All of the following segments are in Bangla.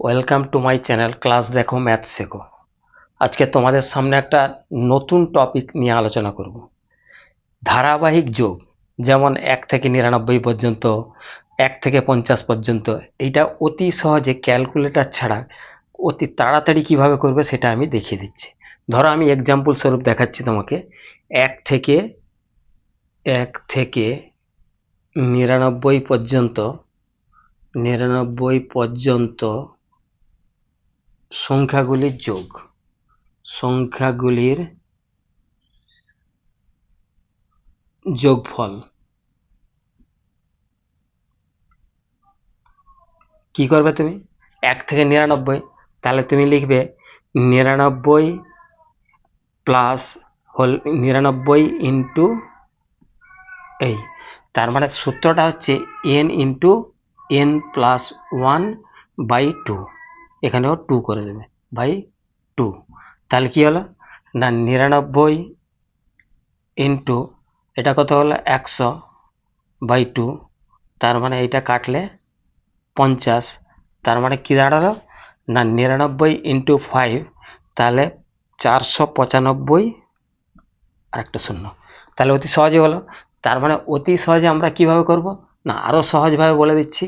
Welcome to my channel class দেখো ম্যাথ শেখো আজকে তোমাদের সামনে একটা নতুন টপিক নিয়ে আলোচনা করব। ধারাবাহিক যোগ, যেমন এক থেকে নিরানব্বই পর্যন্ত, এক থেকে পঞ্চাশ পর্যন্ত, এইটা অতি সহজে ক্যালকুলেটর ছাড়া অতি তাড়াতাড়ি কীভাবে করবে সেটা আমি দেখিয়ে দিচ্ছি। ধরো আমি এক্সাম্পল স্বরূপ দেখাচ্ছি তোমাকে। এক থেকে এক থেকে নিরানব্বই পর্যন্ত নিরানব্বই পর্যন্ত সংখ্যাগুলির যোগ। সংখ্যাগুলির যোগফল। কি করবে তুমি? এক থেকে নিরানব্বই। তাহলে তুমি লিখবে নিরানব্বই প্লাস হল নিরানব্বই ইন্টু এই। তার মানে সূত্রটা হচ্ছে N into N plus one by two এখানেও টু করে দেবে বাই টু তাহলে কী হলো? না, নিরানব্বই ইন্টু এটা কত হলো? একশো বাই টু তার মানে এইটা কাটলে পঞ্চাশ। তার মানে কী দাঁড়াল? না, নিরানব্বই ইন্টু ফাইভ তাহলে চারশো পঁচানব্বই আর একটা শূন্য। তাহলে অতি সহজে হলো। তার মানে অতি সহজে আমরা কীভাবে করব? না আরও সহজভাবে বলে দিচ্ছি।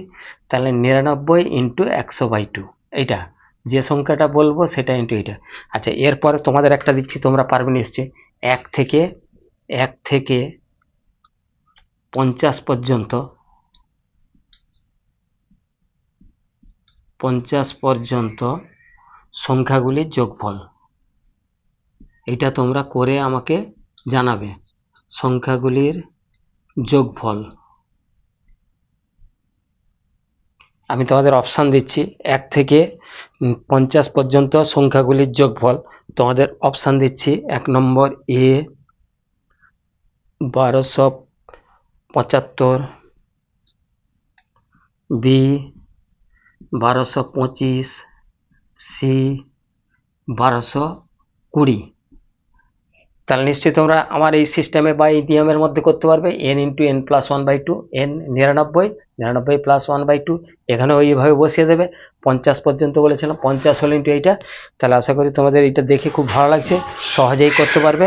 তাহলে নিরানব্বই ইন্টু একশো বাই টু এইটা। যে সংখ্যাটা বলব সেটা ইন্টু এইটা। আচ্ছা এরপরে তোমাদের একটা দিচ্ছি, তোমরা পারবে নিশ্চয়ই। এক থেকে এক থেকে পঞ্চাশ পর্যন্ত পঞ্চাশ পর্যন্ত সংখ্যাগুলির যোগফল। এটা তোমরা করে আমাকে জানাবে। সংখ্যাগুলির যোগফল। আমি তোমাদের অপশান দিচ্ছি। এক থেকে পঞ্চাশ পর্যন্ত সংখ্যাগুলির যোগফল। তোমাদের অপশান দিচ্ছি, এক নম্বর এ বারোশো পঁচাত্তর বি বারোশো পঁচিশ সি বারোশো কুড়ি। তাহলে নিশ্চয়ই তোমরা আমার এই সিস্টেমে বা এই নিয়মের মধ্যে করতে পারবে। N into N plus one by two N নিরানব্বই নিরানব্বই প্লাস ওয়ান বাই টু এখানে ওইভাবে বসিয়ে দেবে। পঞ্চাশ পর্যন্ত বলেছিলাম, পঞ্চাশ হল ইন্টু এইটা। তাহলে আশা করি তোমাদের এইটা দেখে খুব ভালো লাগছে, সহজেই করতে পারবে।